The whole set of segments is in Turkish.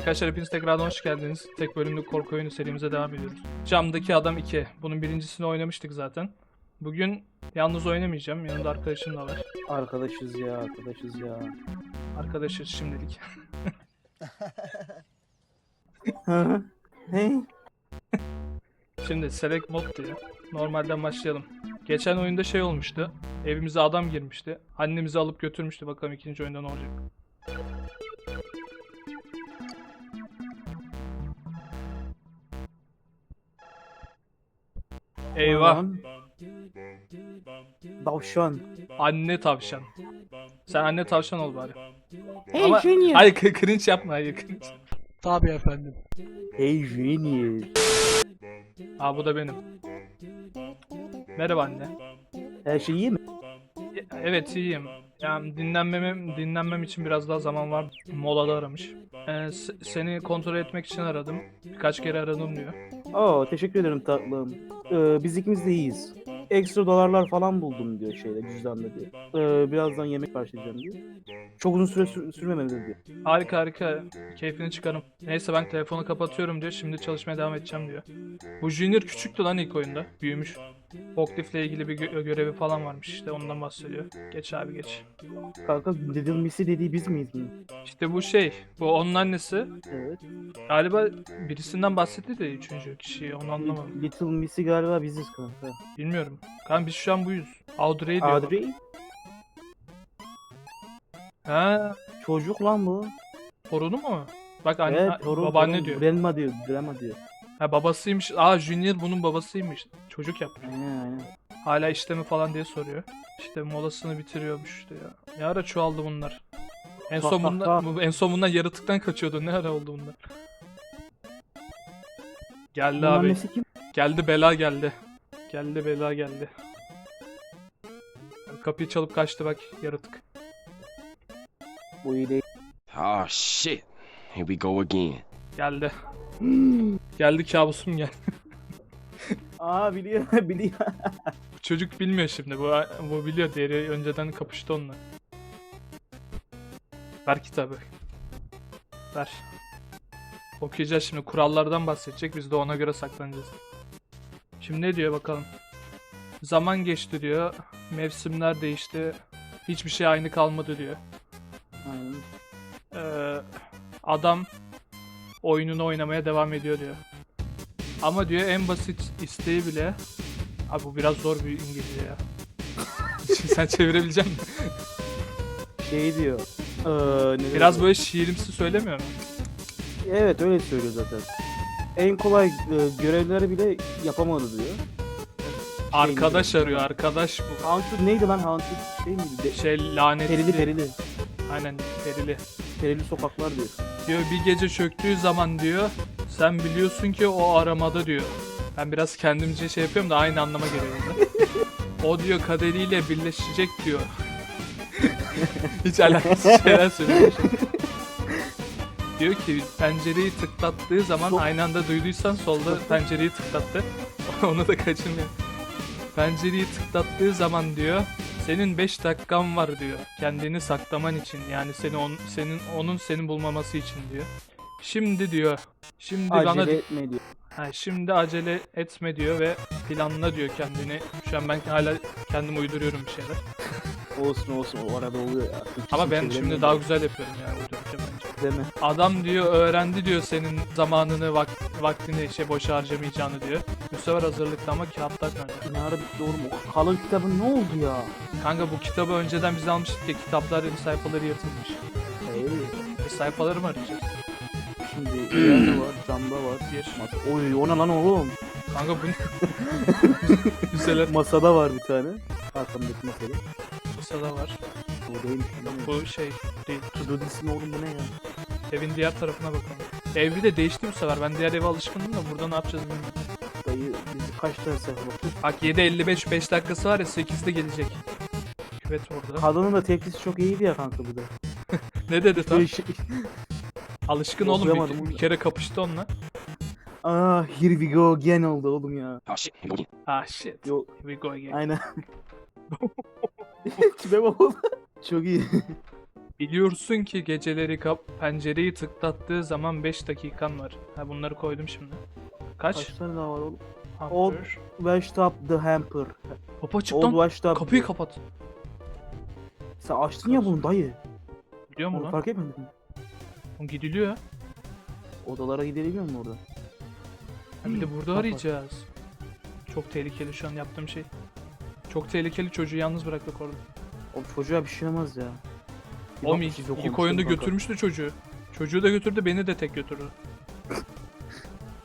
Arkadaşlar hepiniz tekrardan hoş geldiniz. Tek bölümlük korku oyunu serimize devam ediyoruz. Camdaki Adam 2. Bunun birincisini oynamıştık zaten. Bugün yalnız oynamayacağım. Yanımda arkadaşım da var. Arkadaşız ya, arkadaşız ya. Arkadaşız şimdilik. hey, Şimdi select mod diyor. Normalden başlayalım. Geçen oyunda şey olmuştu. Evimize adam girmişti. Annemizi alıp götürmüştü. Bakalım ikinci oyunda ne olacak. Eyvah. Lan. Davşan. Anne tavşan. Sen anne tavşan ol bari. Hey Ama- Junior. Hayır cringe yapma hayır cringe. Tabii efendim. Hey Junior. Aa bu da benim. Merhaba anne. Her şey iyi mi? Evet iyiyim. Yani dinlenmem, dinlenmem için biraz daha zaman var. Molada aramış. Ee, s- seni kontrol etmek için aradım. Birkaç kere aradım diyor. Aa teşekkür ederim tatlım. Ee, biz ikimiz de iyiyiz. Ekstra dolarlar falan buldum diyor şeyde cüzdanda diyor. Ee, birazdan yemek başlayacağım diyor. Çok uzun süre sür- sürmemeli diyor. Harika harika. Keyfini çıkarım. Neyse ben telefonu kapatıyorum diyor. Şimdi çalışmaya devam edeceğim diyor. Bu Junior küçüktü lan ilk oyunda. Büyümüş. Forklift'le ilgili bir gö- görevi falan varmış işte ondan bahsediyor. Geç abi geç. Kanka Little Missy dediği biz miyiz mi? İşte bu şey. Bu onun annesi. Evet. Galiba birisinden bahsetti de üçüncü kişi. Onu anlamadım. Little Missy galiba biziz kanka. Bilmiyorum. Kanka biz şu an buyuz. Audrey diyor. Adri Ha, çocuk lan bu. torunu mu? Bak anne, evet, torun, babaanne torun. diyor. Grandma diyor, grandma diyor. Ha babasıymış. Aa Junior bunun babasıymış. Çocuk yapmış. Aynen aynen. Hala işte mi falan diye soruyor. İşte molasını bitiriyormuş işte ya. Ne ara çoğaldı bunlar? En son bak, bunlar, bak. bu- en son bunlar yaratıktan kaçıyordu. Ne ara oldu bunlar? Geldi Bunun abi. kim? Geldi bela geldi. Geldi bela geldi. Kapıyı çalıp kaçtı bak yaratık. Bu iyi değil. Oh shit. Here we go again. Geldi. Geldi kabusum gel. Aa biliyor, biliyor. Bu çocuk bilmiyor şimdi. Bu, bu biliyor. Diğeri önceden kapıştı onunla. Ver kitabı. Ver. Okuyacağız şimdi. Kurallardan bahsedecek. Biz de ona göre saklanacağız. Şimdi ne diyor bakalım. Zaman geçti diyor. Mevsimler değişti. Hiçbir şey aynı kalmadı diyor. Aynen. Ee, adam oyununu oynamaya devam ediyor diyor. Ama diyor en basit isteği bile Abi bu biraz zor bir İngilizce ya. Şimdi Sen çevirebilecek misin? Şey diyor. Ee, ne Biraz diyor? böyle şiirimsi söylemiyor mu? Evet öyle söylüyor zaten. En kolay e, görevleri bile yapamadı diyor. Arkadaş arıyor arkadaş bu. Haunted neydi lan Haunted şey miydi? De- Şey lanetli. perili perili. Aynen perili. Perili sokaklar diyor. Diyor bir gece çöktüğü zaman diyor sen biliyorsun ki o aramada diyor. Ben biraz kendimce şey yapıyorum da aynı anlama geliyor. O diyor kaderiyle birleşecek diyor. Hiç alakasız şeyler söylüyor. diyor ki pencereyi tıklattığı zaman Sol- aynı anda duyduysan solda pencereyi tıklattı. Onu da kaçırmıyor. Pencereyi tıklattığı zaman diyor senin 5 dakikan var diyor. Kendini saklaman için yani seni on, senin onun seni bulmaması için diyor. Şimdi diyor. Şimdi bana Acele etme diyor. Ha, şimdi acele etme diyor ve planla diyor kendini. Şu an ben hala kendim uyduruyorum bir şeyler. Olsun olsun o arada oluyor ya. Ama ben şimdi daha güzel yapıyorum ya Değil mi? Adam diyor öğrendi diyor senin zamanını vak- vaktini şey boş harcamayacağını diyor. Bu sefer hazırlıkta ama kağıtlar nerede? Ne ara bitti oğlum? O kalın kitabın ne oldu ya? Kanka bu kitabı önceden biz almıştık ya kitapların sayfaları yırtılmış. Hey, E, sayfaları mı arayacağız? şimdi yerde var, camda var. Bir. Mas- Oy ona lan oğlum. Kanka bu ne? Masada var bir tane. Arkamdaki masada. masada var. O değilmiş. Bu Bu şey değil. Dizisi oğlum bu ne ya? Evin diğer tarafına bakalım. Ev bir de değişti bu sefer. Ben diğer eve alışkındım da burada ne yapacağız bilmiyorum. Dayı bizi kaç tane sayfa bakıyor. Bak 7.55 5 dakikası var ya 8'de gelecek. Küvet orada. Kadının da tepkisi çok iyiydi ya kanka bu da. Ne dedi tam? Alışkın oğlum Okuyamadım bir, bir kere kapıştı onunla. Ah here we go again oldu oğlum ya. Oh shit. Ah shit. Yo Here we go again. aynen. Kime bak oğlum. Çok iyi. Biliyorsun ki geceleri kap pencereyi tıklattığı zaman 5 dakikan var. Ha bunları koydum şimdi. Kaç? Kaç tane daha var oğlum? Hamper. Washed up the hamper. Kapı çık Old lan. washed up. Kapıyı kapat. Sen açtın ya bunu dayı. Biliyor musun Onu lan? fark etmedin mi? Oğlum Gidiliyor. Odalara gidebiliyor mu orada? Ha bir de burada Kapat. arayacağız. Çok tehlikeli şu an yaptığım şey. Çok tehlikeli çocuğu yalnız bıraktık orada. O çocuğa bir şey olmaz ya. Oğlum ilk, ilk oyunda kanka. götürmüştü çocuğu. Çocuğu da götürdü beni de tek götürdü.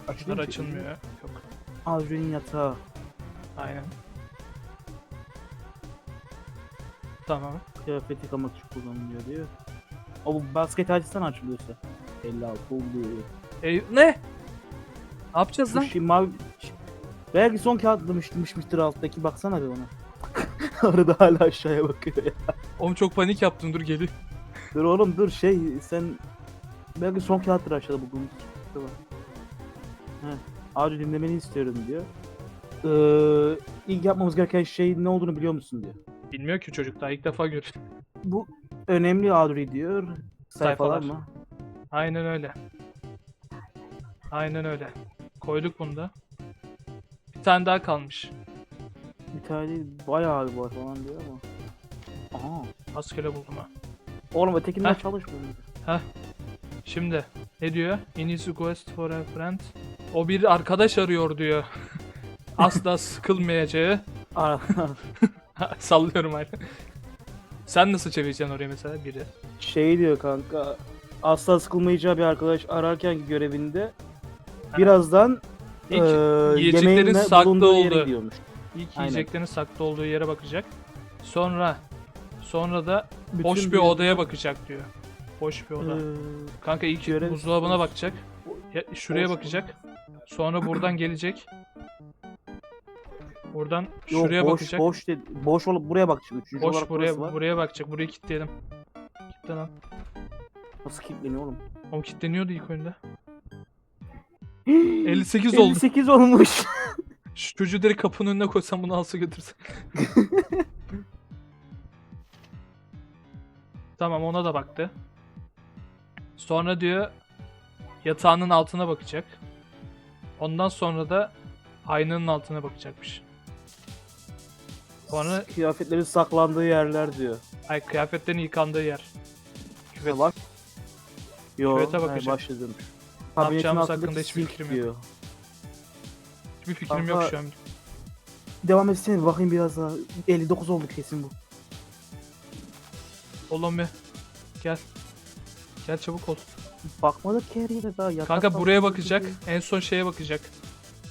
Açılıyor Bunlar mu? açılmıyor ya. Yok. Adrian'in yatağı. Aynen. Tamam. Kıyafet yıkamak için kullanılıyor diyor. O bu basket açsan açılıyorsa. 56 oluyor. E, ne? Ne yapacağız lan? şey mavi... Belki son kağıtlamışmıştır alttaki baksana bir ona. Arada hala aşağıya bakıyor ya. Oğlum çok panik yaptım dur geliyor. Dur oğlum dur şey sen... Belki son kağıttır aşağıda bulduğumuz. Tamam. He. Abi dinlemeni istiyorum diyor. Ee, ilk yapmamız gereken şey ne olduğunu biliyor musun diyor. Bilmiyor ki çocuk daha ilk defa görüyor. Bu önemli Adri diyor. Sayfalar, Sayfalar. mı? Aynen öyle. Aynen öyle. Koyduk bunu da. Bir tane daha kalmış. Bir tane değil, bayağı bir var falan diyor ama. Aha. Rastgele buldum ha. Oğlum ötekinden Heh. çalışmıyor. Şimdi ne diyor? In his quest for a friend. O bir arkadaş arıyor diyor. Asla sıkılmayacağı. Sallıyorum hala. Sen nasıl çevireceksin oraya mesela biri? şey diyor kanka. Asla sıkılmayacağı bir arkadaş ararken görevinde birazdan İlk eee, yiyeceklerin saklı bulunduğu yere olduğu. gidiyormuş. ilk Aynen. yiyeceklerin saklı olduğu yere bakacak. Sonra sonra da Bütün boş bir odaya bakacak diyor. Boş bir oda. eee, Kanka ilk görev- buzdolabına bakacak. Ya, şuraya Boş bakacak. Sonra buradan gelecek. Buradan yok, şuraya boş, bakacak. Boş, dedi, boş olup buraya bakacak. Üçüncü Boş olarak buraya burası var. buraya bakacak. Burayı kilitledim. Kilitle lan. Nasıl kilitleniyor oğlum? O kilitleniyordu ilk oyunda. 58 oldu. 58 olmuş. Şu çocuğu direkt kapının önüne koysam bunu alsa götürse. tamam ona da baktı. Sonra diyor yatağının altına bakacak. Ondan sonra da aynanın altına bakacakmış. Sonra Kıyafetlerin saklandığı yerler diyor. ay kıyafetlerin yıkandığı yer. Küvet. Bak. Yo, Küvete bakacak. başladım. Yapacağımız hakkında hiçbir fikrim yok. Hiçbir fikrim yok Kanka- şu an. Devam etsene bir bakayım biraz daha. 59 oldu kesin bu. Oğlum bir gel. Gel çabuk ol. Bakmadık ki her yere daha. yatak Kanka var, buraya şurada bakacak. En son şeye bakacak.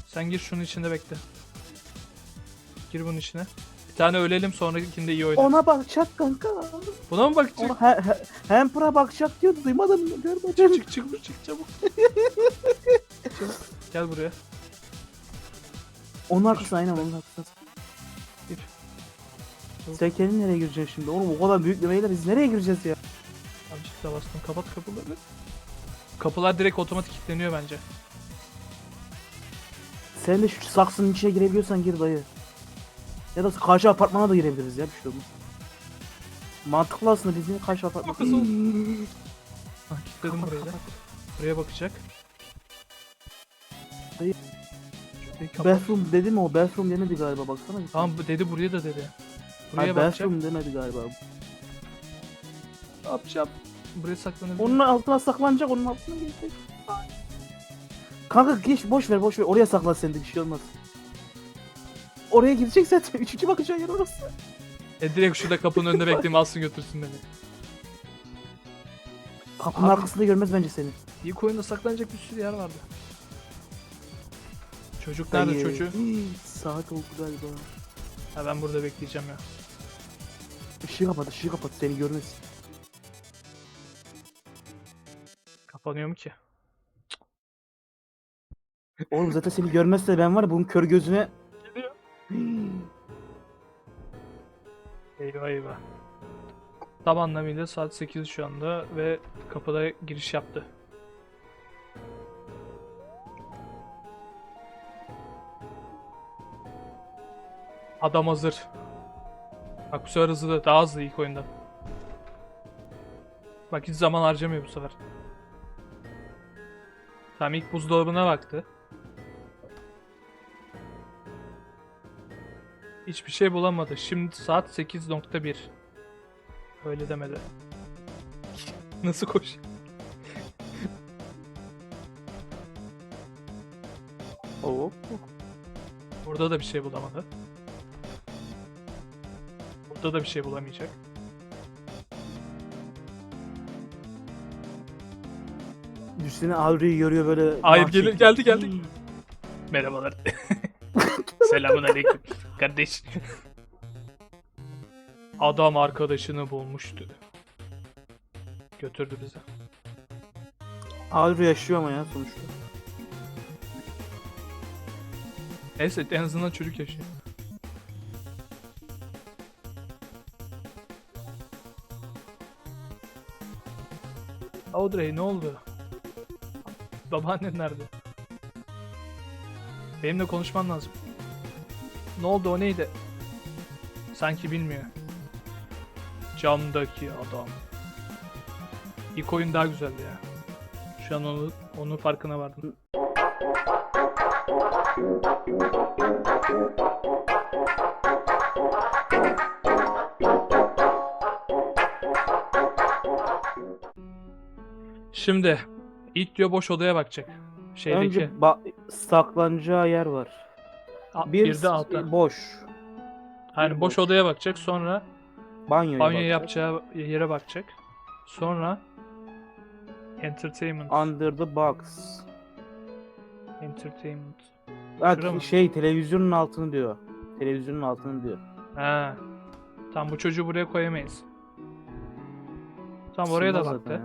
Sen gir şunun içinde bekle. Gir bunun içine. Bir tane ölelim sonrakinde iyi oyna. Ona bakacak kanka. Buna mı bakacak? Ona he, he, Hamper'a bakacak diyordu. Duymadın mı? Görmedin mi? Çık çık çık çık çabuk. Çabuk. Gel buraya. Onun arkasına aynen onun arkasına. Kendin nereye gireceksin şimdi? Oğlum o kadar büyük demeyle biz nereye gireceğiz ya? Azıcık da bastım. Kapat kapıları. Kapılar direkt otomatik kilitleniyor bence. Sen de şu saksının içine girebiliyorsan gir dayı. Ya da karşı apartmana da girebiliriz ya bir şey olmaz. Mantıklı aslında bizim karşı apartman. Hızlı Ah kilitledim Kapat, burayı da. kapat. Buraya bakacak. Dayı. Şurayı kapat. Bathroom dedi mi o? Bathroom demedi galiba baksana. bir. Tamam bu dedi buraya da dedi. Buraya Hayır, bakacak. bathroom demedi galiba. Ne yapacağım? Buraya saklanabilir. Onun altına saklanacak, onun altına gelecek. Kanka geç boş ver boş ver. Oraya saklan sen de bir şey olmaz. Oraya gidecek zaten. Üçüncü bakacağın yer orası. E direkt şurada kapının önünde bekleyeyim alsın götürsün beni. Kapının Abi- arkasında görmez bence seni. İlk oyunda saklanacak bir sürü yer vardı. Çocuk nerede Dayı. çocuğu? Hii, Saat oldu galiba. Ha ben burada bekleyeceğim ya. Işığı kapat, ışığı kapat seni görmez. Kapanıyor mu ki? Oğlum zaten seni görmezse ben var ya bunun kör gözüne... Eyvah eyvah. Tam anlamıyla saat 8 şu anda ve kapıda giriş yaptı. Adam hazır. Bak bu sefer hızlı, daha hızlı ilk oyunda. Bak hiç zaman harcamıyor bu sefer. Tamam ilk buzdolabına baktı. Hiçbir şey bulamadı. Şimdi saat 8.1. Öyle demedi. Nasıl koş? Oo. Burada da bir şey bulamadı. Burada da bir şey bulamayacak. Üstüne Audrey'i görüyor böyle. Hayır, ah, gel- çekti. geldi, geldi. Merhabalar. Selamun aleyküm. Kardeş. Adam arkadaşını bulmuştu. Götürdü bizi. Audrey yaşıyor ama ya sonuçta. Neyse en azından çocuk yaşıyor. Audrey ne oldu? Babaannen nerede? Benimle konuşman lazım. Ne oldu o neydi? Sanki bilmiyor. Camdaki adam. İlk oyun daha güzeldi ya. Şu an onu, onun farkına vardım. Şimdi ilk diyor boş odaya bakacak. Şeydeki. Önce ba- saklanacağı yer var. A- Bir, bir de altta. boş. Bir boş boş. odaya bakacak. Sonra banyo bakacak. yapacağı yere bakacak. Sonra entertainment. Under the box. entertainment. Ha, Şura mı? şey televizyonun altını diyor. Televizyonun altını diyor. Ha. Tam bu çocuğu buraya koyamayız. Tam oraya da baktı.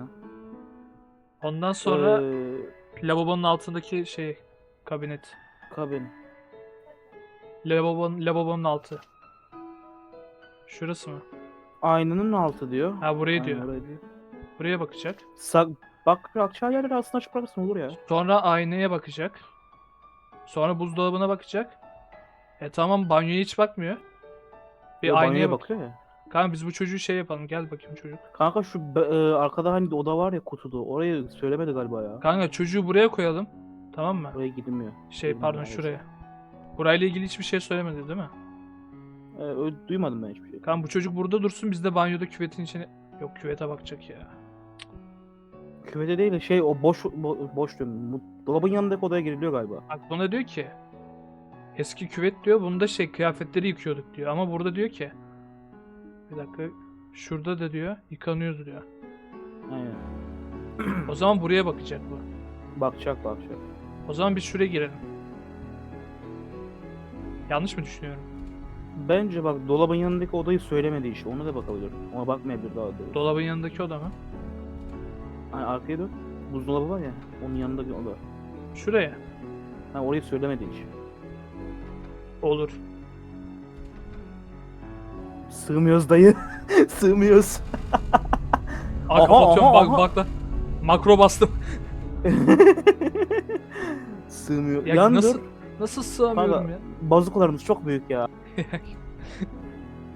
Ondan sonra Ee, lavabonun altındaki şey kabinet. kabin. Lavabonun, lavabonun altı. Şurası mı? Aynanın altı diyor. Ha burayı Aynen, diyor. orayı diyor. Buraya bakacak. Sak bak bırakacağı yerleri aslında açık bırakırsın olur ya. Sonra aynaya bakacak. Sonra buzdolabına bakacak. E tamam banyoya hiç bakmıyor. Bir Ya aynaya bak. bakıyor ya. Kanka biz bu çocuğu şey yapalım. Gel bakayım çocuk. Kanka şu e, arkada hani oda var ya kutuda. Orayı söylemedi galiba ya. Kanka çocuğu buraya koyalım. Tamam mı? Oraya gidilmiyor. Şey Bilmiyorum pardon maalesef. şuraya. Burayla ilgili hiçbir şey söylemedi değil mi? Ö- duymadım ben hiçbir şey. Kanka bu çocuk burada dursun biz de banyoda küvetin içine... Yok küvete bakacak ya. Küvete değil de şey o boş bo- boş diyorum. Mu- Dolabın yanındaki odaya giriliyor galiba. Bak buna diyor ki eski küvet diyor bunda şey kıyafetleri yıkıyorduk diyor ama burada diyor ki bir dakika şurada da diyor yıkanıyordu diyor. Aynen. O zaman buraya bakacak bu. Bakacak bakacak. O zaman biz şuraya girelim. Yanlış mı düşünüyorum? Bence bak dolabın yanındaki odayı söylemedi işte. Ona da bakabilir. Ona bakmayabilir daha doğrusu. Dolabın yanındaki oda mı? Hani arkaya dön. Buzdolabı var ya. Onun yanındaki oda. Şuraya. Ha orayı söylemedi hiç. Olur. Sığmıyoruz dayı. Sığmıyoruz. Aa, Aha, aha, bak aha. bak lan. Makro bastım. Sığmıyor. Ya Yan nasıl dur. nasıl sığamıyorum Kanka. ya? Bazukalarımız çok büyük ya.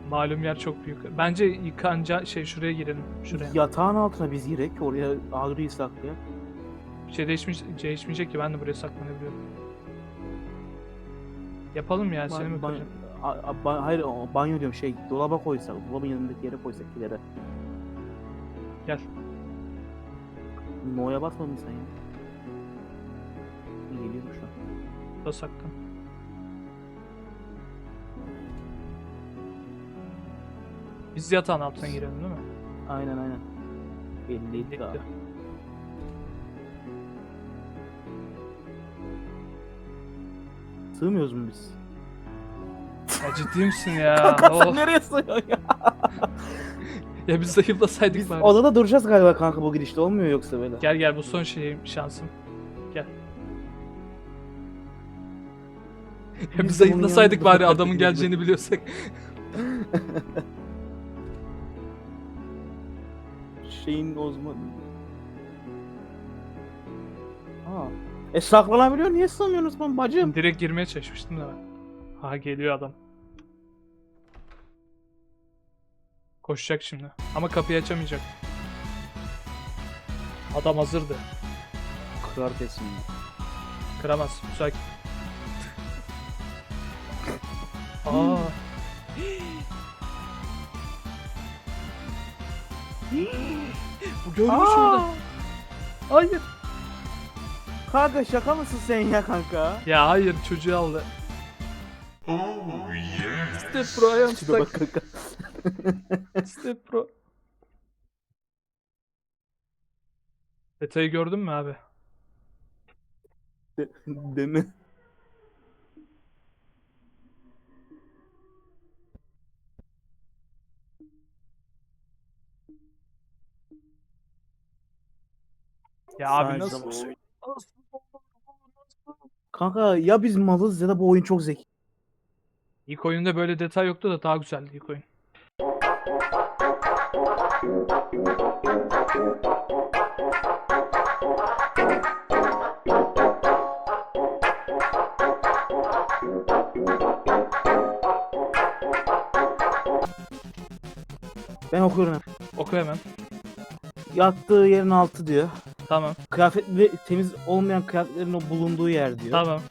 Malum yer çok büyük. Bence yıkanca şey şuraya girelim. Şuraya. Yatağın altına biz girek oraya Adri'yi saklayak. Bir şey değişmiş, değişmeyecek ki ben de buraya saklanabiliyorum. Yapalım ya seni mi kıracağım? A- a- ba- hayır banyo diyorum şey dolaba koysak dolabın yanındaki yere koysak ileri. Gel. No'ya basmadın sen ya. Geliyorum şu an. Burada saklan. Biz yatağın altına girelim değil mi? Aynen aynen. Belliydi daha. Sığmıyoruz mu biz? Ya ciddi misin ya? Kanka sen Oh. nereye sığıyorsun ya? Ya biz zayıflasaydık Biz bari. odada duracağız galiba kanka bu gidişte olmuyor yoksa böyle. Gel gel bu son şeyim şansım. Gel. Ya Biz biz de bunun zayıflasaydık yanında bari adamın geleceğini biliyorsak. Şeyin ozma... Aa. E saklanabiliyor niye sığmıyorsunuz ben bacım? Direkt girmeye çalışmıştım da ben. Ha geliyor adam. Koşacak şimdi. Ama kapıyı açamayacak. Adam hazırdı. Kırar kesin. Kıramaz. Müsait. Aa. Bu görmüş orada. Hayır. Kanka şaka mısın sen ya kanka? Ya hayır çocuğu aldı. Step Pro ayağım Şuna bak Step Pro. Detayı gördün mü abi? De- Değil mi? Ya abi Sadece nasıl? bu- Nasıl? Kanka ya biz malız ya da bu oyun çok zeki. İlk oyunda böyle detay yoktu da daha güzeldi ilk oyun. Ben okuyorum. Oku hemen. Yattığı yerin altı diyor. Tamam. Kıyafet ve temiz olmayan kıyafetlerin o bulunduğu yer diyor. Tamam.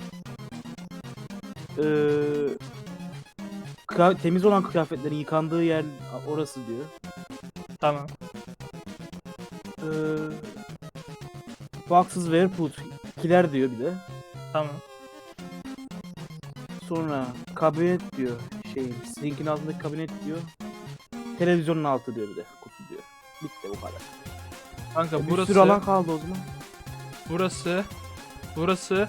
Ee, temiz olan kıyafetlerin yıkandığı yer orası diyor. Tamam. Ee, Boxes were put. Kiler diyor bir de. Tamam. Sonra kabinet diyor. Şey, sink'in altındaki kabinet diyor. Televizyonun altı diyor bir de. Kutu diyor. Bitti bu kadar. Kanka bir burası sürü alan kaldı o zaman. burası burası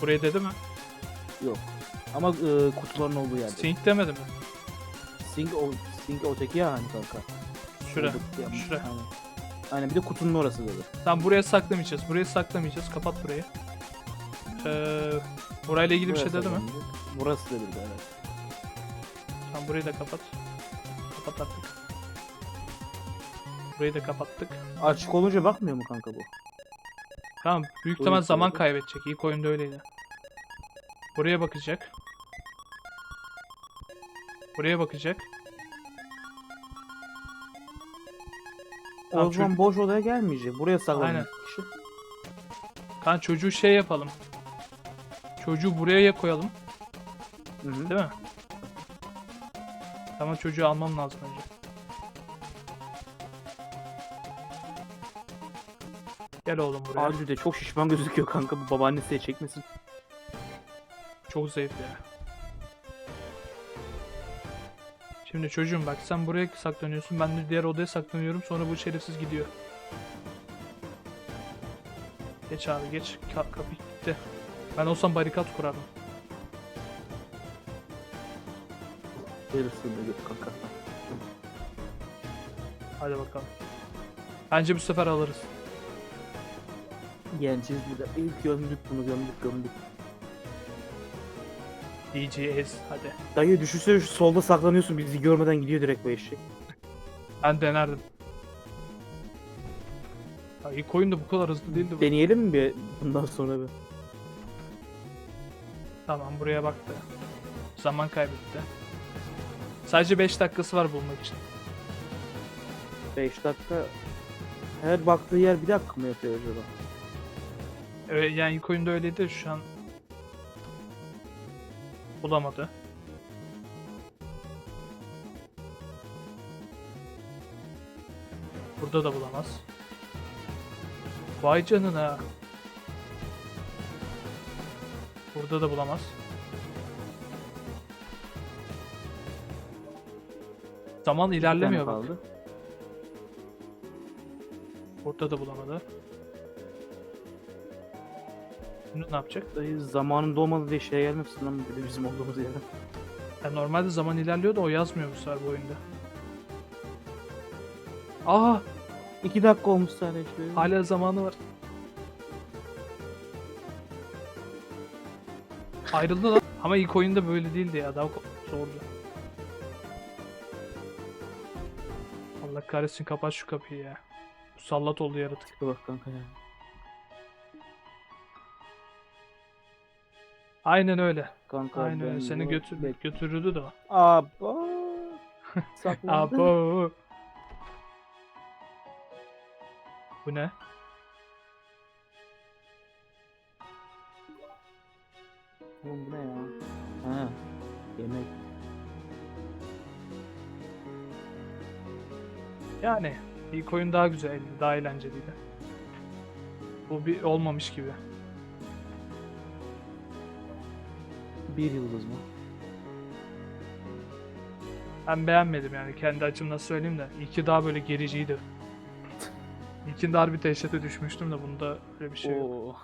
Burayı dedi mi? Yok. Ama e, kutuların olduğu yerde. Sink demedi mi? Sink o sink o teki ya hani kanka. Şura. Yani. şura. Aynen. Aynen bir de kutunun orası dedi. Tamam buraya saklamayacağız. Burayı saklamayacağız. Kapat burayı. Ee, burayla ilgili bir şey Burası dedi mi? Burası dedi evet. Tamam burayı da kapat. Kapat artık. Burayı da kapattık. Açık olunca bakmıyor mu kanka bu? Tamam büyük Oyun ihtimal zaman kaybedecek. İlk oyunda öyleydi. Buraya bakacak. Buraya bakacak. Tamam, o zaman boş odaya gelmeyecek. Buraya saklanacak kişi. Kan çocuğu şey yapalım. Çocuğu buraya koyalım. Hı hı. Değil mi? Tamam çocuğu almam lazım önce. Gel oğlum buraya. Abi de çok şişman gözüküyor kanka bu babaannesiye çekmesin. Çok zayıf ya. Şimdi çocuğum bak sen buraya saklanıyorsun ben de diğer odaya saklanıyorum sonra bu şerefsiz gidiyor. Geç abi geç Ka- kapı gitti. Ben olsam barikat kurardım. Yarısını da gör kanka. Hadi bakalım. Bence bu sefer alırız. Yeneceğiz burada. İlk gömdük bunu gömdük gömdük. DGS hadi. Dayı düşünsene şu solda saklanıyorsun bizi görmeden gidiyor direkt bu eşek. Ben denerdim. Ya ilk oyunda bu kadar hızlı değildi bu. Deneyelim mi bir bundan sonra bir? Tamam buraya baktı. Zaman kaybetti. Sadece 5 dakikası var bulmak için. 5 dakika. Her baktığı yer bir dakika mı yapıyor acaba? Evet, yani ilk oyunda öyleydi şu an bulamadı. Burada da bulamaz. Vay canına. Burada da bulamaz. Zaman ilerlemiyor bak. Burada da bulamadı. Şimdi ne yapacak? Dayı zamanın dolmadı diye şey gelmesin lan bir de bizim olduğumuz yere. Ya normalde zaman ilerliyor da o yazmıyor bu sefer bu oyunda. Aa 2 dakika olmuş sadece. hala zamanı var. Ayrıldı lan. Ama ilk oyunda böyle değildi ya. Daha zordu. Allah kahretsin kapat şu kapıyı ya. Musallat oldu yaratık. Bak kanka ya. Aynen öyle. Kanka Aynen öyle. Seni götür götürürdü de o. Aba. Saklandı. Abo. Bu ne? Oğlum bu ne ya? Ha. Yemek. Yani ilk oyun daha güzeldi, daha eğlenceliydi. Bu bir olmamış gibi. Bir yıldız mı? Ben beğenmedim yani kendi açımdan söyleyeyim de. İlki daha böyle gericiydi. İlkinde harbi dehşete düşmüştüm de bunda öyle bir şey yok. Oo.